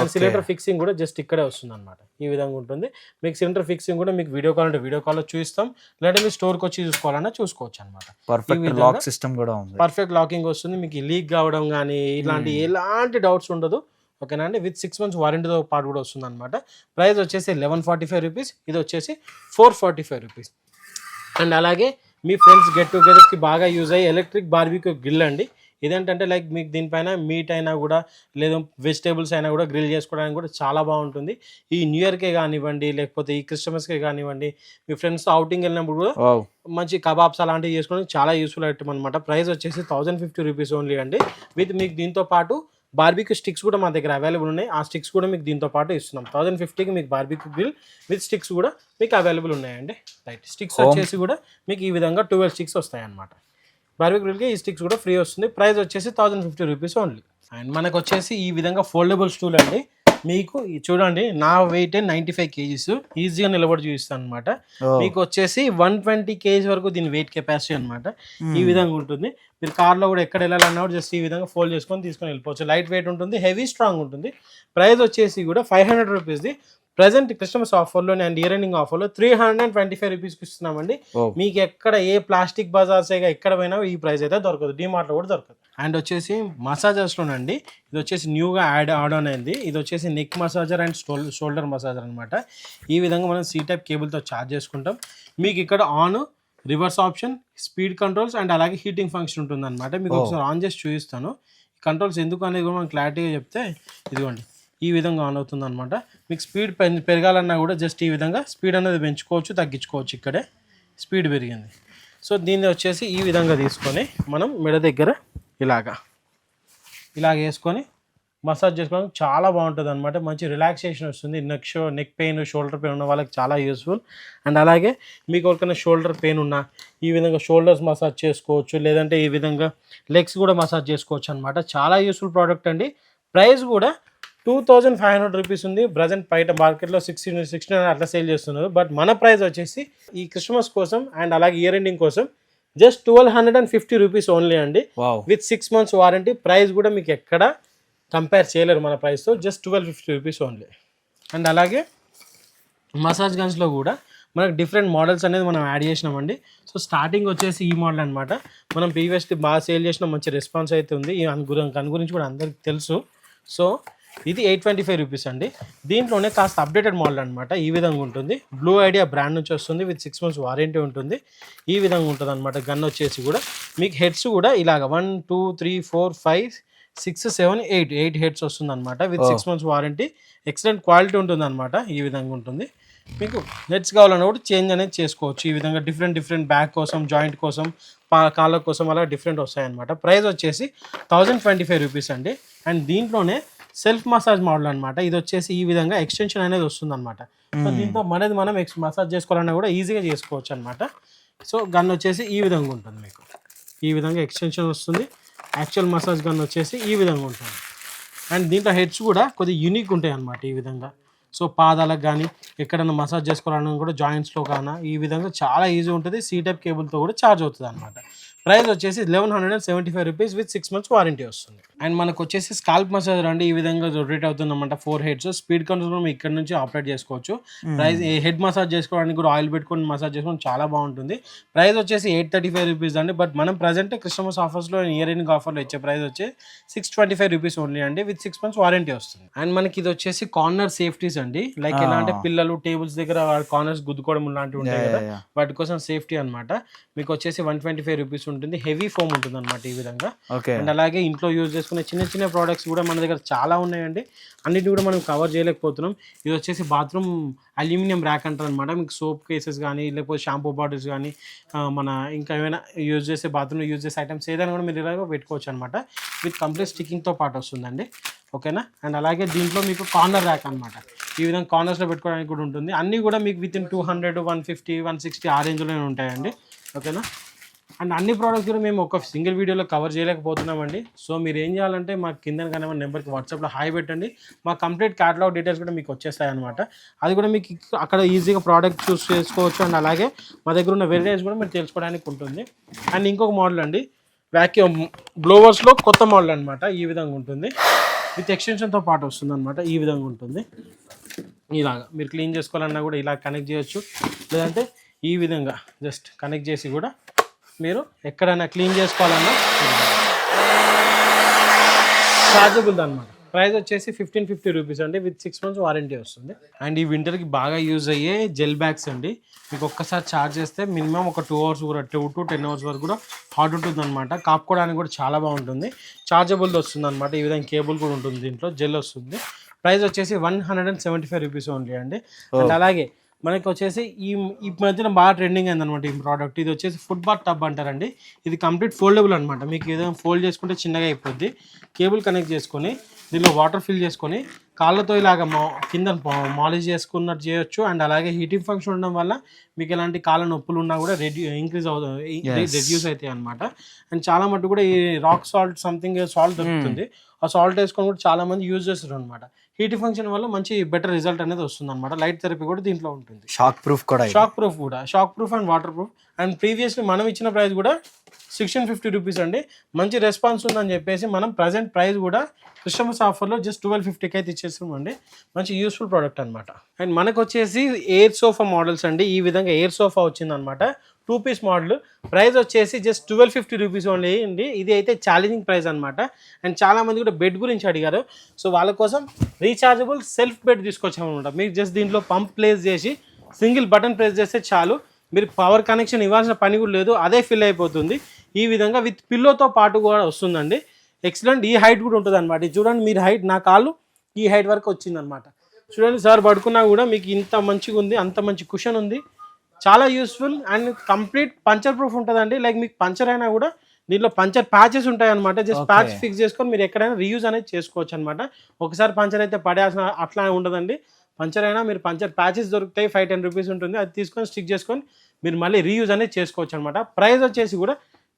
సిలిండర్ ఫిక్సింగ్ కూడా జస్ట్ ఇక్కడే వస్తుంది అనమాట ఈ విధంగా ఉంటుంది. మీకు సిలిండర్ ఫిక్సింగ్ కూడా మీకు వీడియో కాల్ అంటే వీడియో కాల్లో చూస్తాం లేదంటే మీరు స్టోర్కి వచ్చి చూసుకోవాలన్నా చూసుకోవచ్చు అనమాట పర్ఫెక్ట్ లాక్ సిస్టమ్ కూడా ఉంది. పర్ఫెక్ట్ లాకింగ్ వస్తుంది. మీకు లీక్ కావడం కానీ ఇలాంటి ఎలాంటి డౌట్స్ ఉండదు. ఓకేనా అండి? విత్ సిక్స్ మంత్స్ వారంటీతో పాటు కూడా వస్తుంది అనమాట ప్రైస్ వచ్చేసి లెవెన్ ఫార్టీ ఫైవ్ రూపీస్ ఇది వచ్చేసి four forty five rupees and అలాగే మీ ఫ్రెండ్స్ గెట్ టుగెదర్కి బాగా యూజ్ అయ్యే ఎలక్ట్రిక్ బార్బీక్యూ గ్రిల్ అండి. ఇదేంటంటే లైక్ మీకు దీనిపైన మీట్ అయినా కూడా లేదా వెజిటేబుల్స్ అయినా కూడా గ్రిల్ చేసుకోవడానికి కూడా చాలా బాగుంటుంది. ఈ న్యూ ఇయర్కే కానివ్వండి లేకపోతే ఈ క్రిస్టమస్కే కానివ్వండి మీ ఫ్రెండ్స్ అవుటింగ్ వెళ్ళినప్పుడు కూడా మంచి కబాబ్స్ అలాంటివి చేసుకోవడానికి చాలా యూస్ఫుల్ ఐటమ్ అనమాట ప్రైస్ వచ్చేసి థౌజండ్ ఫిఫ్టీ రూపీస్ ఓన్లీ అండి. విత్ మీకు దీంతో పాటు బార్బీక్యూ స్టిక్స్ కూడా మా దగ్గర అవైలబుల్ ఉన్నాయి. ఆ స్టిక్స్ కూడా మీకు దీంతో పాటు ఇస్తున్నాం. థౌజండ్ ఫిఫ్టీకి మీకు బార్బీక్యూ గ్రిల్ విత్ స్టిక్స్ కూడా మీకు అవైలబుల్ ఉన్నాయండి. రైట్. స్టిక్స్ వచ్చేసి కూడా మీకు ఈ విధంగా ట్వెల్వ్ స్టిక్స్ వస్తాయి అనమాట బార్బీ గ్రిల్కి ఈ స్టిక్స్ కూడా ఫ్రీ వస్తుంది. ప్రైస్ వచ్చేసి thousand fifty rupees only and మనకు వచ్చేసి ఈ విధంగా ఫోల్డబుల్ స్టూల్ అండి. మీకు చూడండి నా వెయిట్ నైంటీ ఫైవ్ కేజీస్ ఈజీగా నిలబడి చూపిస్తాను అనమాట ఓ. మీకు వచ్చేసి వన్ ట్వంటీ కేజీ వరకు దీని వెయిట్ కెపాసిటీ అనమాట ఈ విధంగా ఉంటుంది. మీరు కార్లో కూడా ఎక్కడ వెళ్ళాలన్నా కూడా జస్ట్ ఈ విధంగా ఫోల్డ్ చేసుకొని తీసుకొని వెళ్ళిపోవచ్చు. లైట్ వెయిట్ ఉంటుంది హెవీ స్ట్రాంగ్ ఉంటుంది. ప్రైస్ వచ్చేసి కూడా ఫైవ్ హండ్రెడ్ రూపీస్ది ప్రజెంట్ క్రిస్టమస్ ఆఫర్లో అండ్ ఇయర్ ఎండింగ్ ఆఫర్లో three hundred and twenty five రూపీస్కి ఇస్తున్నామండి. మీకు ఎక్కడ ఏ ప్లాస్టిక్ బజార్స్ ఎక్కడ పోయినా ఈ ప్రైస్ అయితే దొరకదు. డిమార్ట్లో కూడా దొరకదు. అండ్ వచ్చేసి మసాజర్స్లోనండి ఇది వచ్చేసి న్యూగా యాడ్ ఆడ్ ఆన్ అయింది. ఇది వచ్చేసి neck massager and shoulder massager అనమాట ఈ విధంగా మనం సీ టైప్ కేబుల్తో ఛార్జ్ చేసుకుంటాం. మీకు ఇక్కడ on reverse option speed controls and అలాగే హీటింగ్ ఫంక్షన్ ఉంటుంది అనమాట మీకు. ఒకసారి ఆన్ చేసి చూపిస్తాను. కంట్రోల్స్ ఎందుకు అనేది కూడా మనం క్లారిటీగా చెప్తే ఇదిగోండి. ఈ విధంగా ఆన్ అవుతుంది అనమాట మీకు స్పీడ్ పెరగాలన్నా కూడా జస్ట్ ఈ విధంగా స్పీడ్ అనేది పెంచుకోవచ్చు తగ్గించుకోవచ్చు ఇక్కడే. స్పీడ్ పెరిగింది. సో దీన్ని వచ్చేసి ఈ విధంగా తీసుకొని మనం మెడ దగ్గర ఇలాగా ఇలాగ వేసుకొని మసాజ్ చేసుకోవడానికి చాలా బాగుంటుంది అనమాట మంచి రిలాక్సేషన్ వస్తుంది. Neck show neck pain shoulder pain ఉన్న వాళ్ళకి చాలా యూస్ఫుల్ అండ్ అలాగే మీకు ఎవరికైనా షోల్డర్ పెయిన్ ఉన్నా ఈ విధంగా షోల్డర్స్ మసాజ్ చేసుకోవచ్చు. లేదంటే ఈ విధంగా లెగ్స్ కూడా మసాజ్ చేసుకోవచ్చు అనమాట చాలా యూస్ఫుల్ ప్రోడక్ట్ అండి. ప్రైస్ కూడా two thousand five hundred rupees ఉంది. ప్రజెంట్ బయట మార్కెట్లో సిక్స్టీన్ సిక్స్టీన్ అట్లా సేల్ చేస్తున్నారు. బట్ మన ప్రైస్ వచ్చేసి ఈ క్రిస్మస్ కోసం అండ్ అలాగే ఇయర్ ఎండింగ్ కోసం just twelve hundred and fifty rupees only అండి. Wow. With six months warranty price కూడా మీకు ఎక్కడ కంపేర్ చేయలేరు మన ప్రైస్తో. Just twelve fifty rupees only. And అలాగే మసాజ్ గన్స్లో కూడా మనకు డిఫరెంట్ మోడల్స్ అనేది మనం యాడ్ చేసినామండి. సో స్టార్టింగ్ వచ్చేసి ఈ మోడల్ అనమాట మనం ప్రీవియస్లీ బాగా సేల్ చేసిన మంచి రెస్పాన్స్ అయితే ఉంది. దాని గురించి కూడా అందరికి తెలుసు. సో ఇది ఎయిట్ ట్వంటీ ఫైవ్ రూపీస్ అండి. దీంట్లోనే కాస్త అప్డేటెడ్ మోడల్ అనమాట ఈ విధంగా ఉంటుంది. బ్లూ ఐడియా బ్రాండ్ నుంచి వస్తుంది. విత్ సిక్స్ మంత్స్ వారంటీ ఉంటుంది. ఈ విధంగా ఉంటుంది అనమాట గన్ వచ్చేసి కూడా. మీకు హెడ్స్ కూడా ఇలాగ one two three four five six seven eight eight heads వస్తుంది అనమాట with six months warranty excellent quality ఉంటుంది అనమాట ఈ విధంగా ఉంటుంది. మీకు హెడ్స్ కావాలన్నా కూడా చేంజ్ అనేది చేసుకోవచ్చు. ఈ విధంగా డిఫరెంట్ డిఫరెంట్ బ్యాక్ కోసం జాయింట్ కోసం పా కాళ్ళ కోసం అలా డిఫరెంట్ వస్తాయన్నమాట. ప్రైస్ వచ్చేసి థౌజండ్ ట్వంటీ ఫైవ్ రూపీస్ అండి. అండ్ దీంట్లోనే సెల్ఫ్ మసాజ్ మోడల్ అనమాట ఇది వచ్చేసి ఈ విధంగా ఎక్స్టెన్షన్ అనేది వస్తుంది అనమాట సో దీంతో మనది మనం ఎక్స్ మసాజ్ చేసుకోవాలన్నా కూడా ఈజీగా చేసుకోవచ్చు అనమాట సో గన్ వచ్చేసి ఈ విధంగా ఉంటుంది మీకు. ఈ విధంగా ఎక్స్టెన్షన్ వస్తుంది. యాక్చువల్ మసాజ్ గన్ వచ్చేసి ఈ విధంగా ఉంటుంది. అండ్ దీంట్లో హెడ్స్ కూడా కొద్దిగా యూనిక్ ఉంటాయి అన్నమాట ఈ విధంగా. సో పాదాలకు కానీ ఎక్కడైనా మసాజ్ చేసుకోవాలన్నా కూడా జాయింట్స్లో కానీ ఈ విధంగా చాలా ఈజీ ఉంటుంది. సీ టైప్ కేబుల్తో కూడా ఛార్జ్ అవుతుంది అనమాట ప్రైస్ వచ్చేసి eleven hundred and seventy five rupees with six months warranty వస్తుంది. అండ్ మనకు వచ్చేసి స్కాల్ప్ మసాజ్ అండి ఈ విధంగా రొటేట్ అవుతుంది అనమాట ఫోర్ హెడ్స్ స్పీడ్ కంట్రోల్ మనం ఇక్కడ నుంచి ఆపరేట్ చేసుకోవచ్చు. ప్రైస్ హెడ్ మసాజ్ చేసుకోవడానికి కూడా ఆయిల్ పెట్టుకొని మసాజ్ చేసుకోవడం చాలా బాగుంటుంది. ప్రైస్ వచ్చేసి ఎయిట్ థర్టీ ఫైవ్ రూపీస్ అండి. బట్ మనం ప్రజెంట్ క్రిస్టమస్ ఆఫర్స్లో ఇయర్ ఎండింగ్ ఆఫర్లో ఇచ్చే ప్రైస్ వచ్చి six twenty five rupees only అండి. విత్ సిక్స్ మంత్స్ వారంటీ వస్తుంది. అండ్ మనకి ఇది వచ్చేసి కార్నర్ సేఫ్టీస్ అండి. లైక్ ఎలా అంటే. పిల్లలు టేబుల్స్ దగ్గర కార్నర్స్ గుద్దుకోవడం లాంటివి ఉంటాయి కదా. వాటి కోసం సేఫ్టీ అన్నమాట. మీకు వచ్చేసి వన్ ట్వంటీ ఫైవ్ రూపీస్ ఉంటుంది. హెవీ ఫోమ్ ఉంటుంది అనమాట ఈ విధంగా. ఓకే అండ్ అలాగే ఇంట్లో యూజ్ చేసుకునే చిన్న చిన్న ప్రోడక్ట్స్ కూడా మన దగ్గర చాలా ఉన్నాయండి. అన్నిటి కూడా మనం కవర్ చేయలేకపోతున్నాం. ఇది వచ్చేసి బాత్రూమ్ అల్యూమినియం ర్యాక్ అంటారు అనమాట మీకు సోప్ కేసెస్ కానీ లేకపోతే షాంపూ బాటిల్స్ కానీ మన ఇంకా ఏమైనా యూజ్ చేసే బాత్రూమ్ యూజ్ చేసే ఐటమ్స్ ఏదైనా కూడా మీరు ఇలాగ పెట్టుకోవచ్చు అనమాట విత్ కంప్లీట్ స్టిక్కింగ్తో పాటు వస్తుందండి. ఓకేనా అండ్ అలాగే దీంట్లో మీకు కార్నర్ ర్యాక్ అనమాట ఈ విధంగా కార్నర్స్లో పెట్టుకోవడానికి కూడా ఉంటుంది. అన్నీ కూడా మీకు within two hundred one fifty one sixty ఆ రేంజ్లోనే ఉంటాయండి. ఓకేనా అండ్ అన్ని ప్రోడక్ట్స్ కూడా మేము ఒక సింగిల్ వీడియోలో కవర్ చేయలేకపోతున్నామండి. సో మీరు ఏం చేయాలంటే మా కింద కానీ నెంబర్కి వాట్సాప్లో హాయ్ పెట్టండి. మా కంప్లీట్ క్యాటలాగ్ డీటెయిల్స్ కూడా మీకు వచ్చేస్తాయి అనమాట అది కూడా మీకు అక్కడ ఈజీగా ప్రోడక్ట్ చూస్ చేసుకోవచ్చు అండ్ అలాగే మా దగ్గర ఉన్న వెరైటీస్ కూడా మీరు తెలుసుకోవడానికి ఉంటుంది. అండ్ ఇంకొక మోడల్ అండి. వ్యాక్యూమ్ బ్లోవర్స్లో కొత్త మోడల్ అనమాట ఈ విధంగా ఉంటుంది. విత్ ఎక్స్టెన్షన్తో పాటు వస్తుంది అనమాట ఈ విధంగా ఉంటుంది. ఇలాగా మీరు క్లీన్ చేసుకోవాలన్నా కూడా ఇలా కనెక్ట్ చేయొచ్చు. లేదంటే ఈ విధంగా జస్ట్ కనెక్ట్ చేసి కూడా మీరు ఎక్కడైనా క్లీన్ చేసుకోవాలన్నా చార్జబుల్ అనమాట ప్రైస్ వచ్చేసి ఫిఫ్టీన్ ఫిఫ్టీ రూపీస్ అండి. విత్ సిక్స్ మంత్స్ వారంటీ వస్తుంది. అండ్ ఈ వింటర్కి బాగా యూజ్ అయ్యే జెల్ బ్యాగ్స్ అండి. మీకు ఒక్కసారి ఛార్జ్ చేస్తే మినిమం ఒక టూ అవర్స్ కూడా టూ టు టెన్ అవర్స్ వరకు కూడా హాట్ ఉంటుంది అనమాట కాపుకోవడానికి కూడా చాలా బాగుంటుంది. చార్జబుల్ వస్తుంది అనమాట ఈ విధంగా కేబుల్ కూడా ఉంటుంది దీంట్లో. జెల్ వస్తుంది. ప్రైస్ వచ్చేసి one hundred and seventy five rupees only అండి అండ్ అలాగే మనకి వచ్చేసి ఈ ఈ మధ్యన బాగా ట్రెండింగ్ అయింది అనమాట ఈ ప్రోడక్ట్ ఇది వచ్చేసి ఫుడ్ బాత్ టబ్ అంటారండి. ఇది కంప్లీట్ ఫోల్డబుల్ అనమాట మీకు ఏదైనా ఫోల్డ్ చేసుకుంటే చిన్నగా అయిపోద్ది. కేబుల్ కనెక్ట్ చేసుకొని దీనిలో వాటర్ ఫిల్ చేసుకొని కాళ్ళతో ఇలాగ మా కింద మాలిష్ చేసుకున్నట్టు చేయొచ్చు. అండ్ అలాగే హీటింగ్ ఫంక్షన్ ఉండడం వల్ల మీకు ఎలాంటి కాళ్ళ నొప్పులు ఉన్నా కూడా రెడ్యూ ఇంక్రీజ్ అవుతుంది రెడ్యూస్ అవుతాయి అనమాట అండ్ చాలా మటుకు కూడా ఈ రాక్ సాల్ట్ సంథింగ్ సాల్ట్ దొరుకుతుంది. ఆ సాల్ట్ వేసుకొని కూడా చాలా మంది యూజ్ చేస్తారు అనమాట హీటింగ్ ఫంక్షన్ వల్ల మంచి బెటర్ రిజల్ట్ అనేది వస్తుంది అనమాట లైట్ థెరపీ కూడా దీంట్లో ఉంటుంది. షాక్ ప్రూఫ్ కూడా. షాక్ ప్రూఫ్ కూడా. Shockproof and waterproof and previously మనం ఇచ్చిన ప్రైస్ కూడా సిక్స్టీన్ ఫిఫ్టీ రూపీస్ అండి. మంచి రెస్పాన్స్ ఉందని చెప్పేసి మనం ప్రజెంట్ ప్రైస్ కూడా క్రిస్టమస్ ఆఫర్లో జస్ట్ ట్వెల్వ్ ఫిఫ్టీకి అయితే ఇచ్చేస్తున్నామండి మంచి యూస్ఫుల్ ప్రోడక్ట్ అనమాట అండ్ మనకు వచ్చేసి ఎయిర్ సోఫా మోడల్స్ అండి. ఈ విధంగా ఎయిర్ సోఫా వచ్చిందనమాట టూ పీస్ మోడల్. ప్రైస్ వచ్చేసి just twelve fifty rupees only అండి. ఇది అయితే ఛాలెంజింగ్ ప్రైస్ అనమాట అండ్ చాలా మంది కూడా బెడ్ గురించి అడిగారు. సో వాళ్ళ కోసం రీఛార్జబుల్ సెల్ఫ్ బెడ్ తీసుకొచ్చామన్నమాట. మీరు జస్ట్ దీంట్లో పంప్ ప్లేస్ చేసి సింగిల్ బటన్ ప్రెస్ చేస్తే చాలు. మీరు పవర్ కనెక్షన్ ఇవ్వాల్సిన పని కూడా లేదు అదే ఫిల్ అయిపోతుంది. ఈ విధంగా విత్ పిల్లోతో పాటు కూడా వస్తుందండి. ఎక్సలెంట్ ఈ హైట్ కూడా ఉంటుంది అనమాట చూడండి మీరు హైట్ నా కాళ్ళు ఈ హైట్ వరకు వచ్చిందనమాట చూడండి సార్ పడుకున్నా కూడా మీకు ఇంత మంచిగా ఉంది అంత మంచి కుషన్ ఉంది. చాలా useful and complete puncture proof ఉంటుందండి. లైక్ మీకు పంచర్ అయినా కూడా దీంట్లో పంచర్ ప్యాచెస్ ఉంటాయి అనమాట జస్ట్. ప్యాచ్ ఫిక్స్ చేసుకొని మీరు ఎక్కడైనా రీయూజ్ అనేది చేసుకోవచ్చు అనమాట ఒకసారి పంచర్ అయితే పడేయాల్సిన అట్లా ఉండదండి. పంచర్ అయినా మీరు పంచర్ ప్యాచెస్ దొరుకుతాయి ఫైవ్ టెన్ రూపీస్ ఉంటుంది. అది తీసుకొని స్టిక్ చేసుకొని మీరు మళ్ళీ రీయూజ్ అనేది చేసుకోవచ్చు అనమాట. ప్రైస్ వచ్చేసి కూడా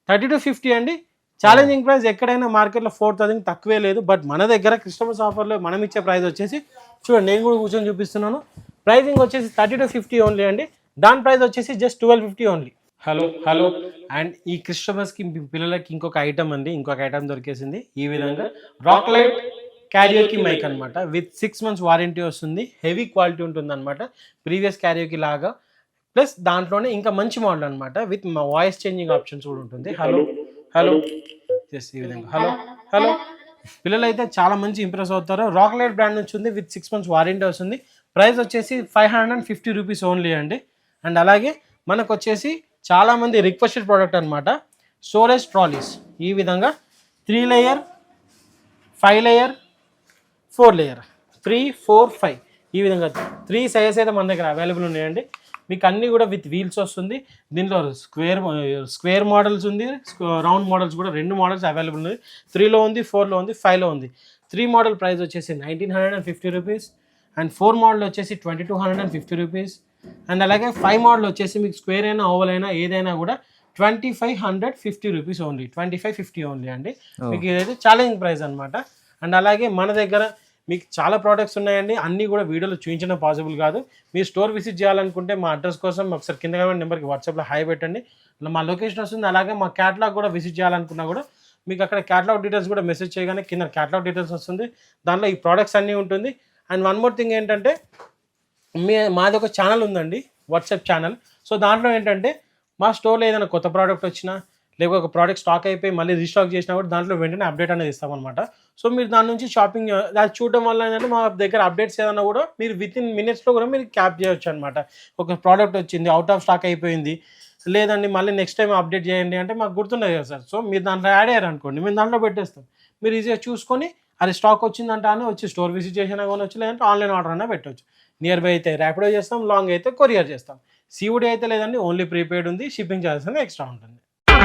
థర్టీ టు ఫిఫ్టీ అండి. ఛాలెంజింగ్ ప్రైస్ ఎక్కడైనా మార్కెట్లో ఫోర్ థౌసండ్ తక్కువే లేదు. బట్ మన దగ్గర క్రిస్టమస్ ఆఫర్లో మనం ఇచ్చే ప్రైస్ వచ్చేసి చూడండి నేను కూడా కూర్చొని చూపిస్తున్నాను. ప్రైజింగ్ వచ్చేసి థర్టీ టు ఫిఫ్టీ ఓన్లీ అండి. దాని ప్రైస్ వచ్చేసి just twelve fifty only. Hello hello. And ఈ క్రిస్టమస్కి పిల్లలకి ఇంకొక ఐటమ్ అండి. ఇంకొక ఐటమ్ దొరికేసింది. ఈ విధంగా రాక్ లైట్ క్యారియోకి మైక్ అనమాట విత్ సిక్స్ మంత్స్ వారంటీ వస్తుంది. హెవీ క్వాలిటీ ఉంటుంది అనమాట ప్రీవియస్ క్యారియోకి లాగా. ప్లస్ దాంట్లోనే ఇంకా మంచి మోడల్ అనమాట విత్ వాయిస్ చేంజింగ్ ఆప్షన్స్ కూడా ఉంటుంది. హలో హలో ఎస్ ఈ విధంగా. హలో హలో పిల్లలు అయితే చాలా మంచి ఇంప్రెస్ అవుతారు. రాక్ లైట్ బ్రాండ్ నుంచి ఉంది. విత్ సిక్స్ మంత్స్ వారంటీ వస్తుంది. ప్రైస్ వచ్చేసి five hundred and fifty rupees only అండి. అండ్ అలాగే మనకు వచ్చేసి చాలా మంది రిక్వెస్టెడ్ ప్రోడక్ట్ అనమాట స్టోరేజ్ ట్రాలీస్ ఈ విధంగా three layer five layer four layer. Three four five. ఈ విధంగా త్రీ సైజెస్ అయితే మన దగ్గర అవైలబుల్ ఉన్నాయండి. మీకు అన్నీ కూడా విత్ వీల్స్ వస్తుంది. దీంట్లో స్క్వేర్ స్క్వేర్ మోడల్స్ ఉంది. రౌండ్ మోడల్స్ కూడా రెండు మోడల్స్ అవైలబుల్ ఉంది త్రీలో ఉంది ఫోర్లో ఉంది ఫైవ్లో ఉంది. త్రీ మోడల్ ప్రైస్ వచ్చేసి nineteen hundred and fifty rupees. And four model వచ్చేసి twenty two hundred and fifty rupees. And అలాగే ఫైవ్ మోడల్ వచ్చేసి మీకు స్క్వేర్ అయినా ఓవల్ అయినా ఏదైనా కూడా twenty five hundred fifty rupees only. Twenty five fifty only అండి. మీకు ఇదైతే ఛాలెంజింగ్ ప్రైస్ అనమాట అండ్ అలాగే మన దగ్గర మీకు చాలా ప్రోడక్ట్స్ ఉన్నాయండి. అన్నీ కూడా వీడియోలో చూపించడం పాసిబుల్ కాదు. మీరు స్టోర్ విజిట్ చేయాలనుకుంటే మా అడ్రస్ కోసం ఒకసారి కింద నెంబర్కి వాట్సాప్లో హాయ్ పెట్టండి. మా లొకేషన్ వస్తుంది. అలాగే మా క్యాటలాగ్ కూడా విజిట్ చేయాలనుకున్నా కూడా మీకు అక్కడ క్యాటలాగ్ డీటెయిల్స్ కూడా మెసేజ్ చేయగానే కింద క్యాటలాగ్ డీటెయిల్స్ వస్తుంది. దాంట్లో ఈ ప్రోడక్ట్స్ అన్నీ ఉంటుంది. అండ్ వన్ మోర్ థింగ్ ఏంటంటే మీ మాది ఒక ఛానల్ ఉందండి. వాట్సాప్ ఛానల్ సో దాంట్లో ఏంటంటే మా స్టోర్లో ఏదైనా కొత్త ప్రోడక్ట్ వచ్చినా లేకపోతే ఒక ప్రోడక్ట్ స్టాక్ అయిపోయి మళ్ళీ రీస్టాక్ చేసినా కూడా దాంట్లో వెంటనే అప్డేట్ అనేది ఇస్తామన్నమాట. సో మీరు దాని నుంచి షాపింగ్ అది చూడడం వల్ల ఏంటంటే మా దగ్గర అప్డేట్స్ ఏదైనా కూడా మీరు విత్ ఇన్ మినిట్స్లో కూడా మీరు క్యాప్ చేయొచ్చు అనమాట ఒక ప్రోడక్ట్ వచ్చింది అవుట్ ఆఫ్ స్టాక్ అయిపోయింది లేదండి మళ్ళీ నెక్స్ట్ టైం అప్డేట్ చేయండి అంటే మాకు గుర్తుండదు కదా సార్. సో మీరు దాంట్లో యాడ్ అయ్యారు అనుకోండి మేము దాంట్లో పెట్టేస్తాం. మీరు ఈజీగా చూసుకొని అది స్టాక్ వచ్చిందంట అని వచ్చి స్టోర్ విజిట్ చేసినా కానీ వచ్చి లేదంటే ఆన్లైన్ ఆర్డర్ అయినా పెట్టవచ్చు నియర్ బై అయితే ర్యాపిడో చేస్తాం లాంగ్ అయితే కొరియర్ చేస్తాం. సీవుడి అయితే లేదండి ఓన్లీ ప్రీపెయిడ్ ఉంది షిప్పింగ్ ఛార్జెస్ అనేది ఎక్స్ట్రా ఉంటుంది.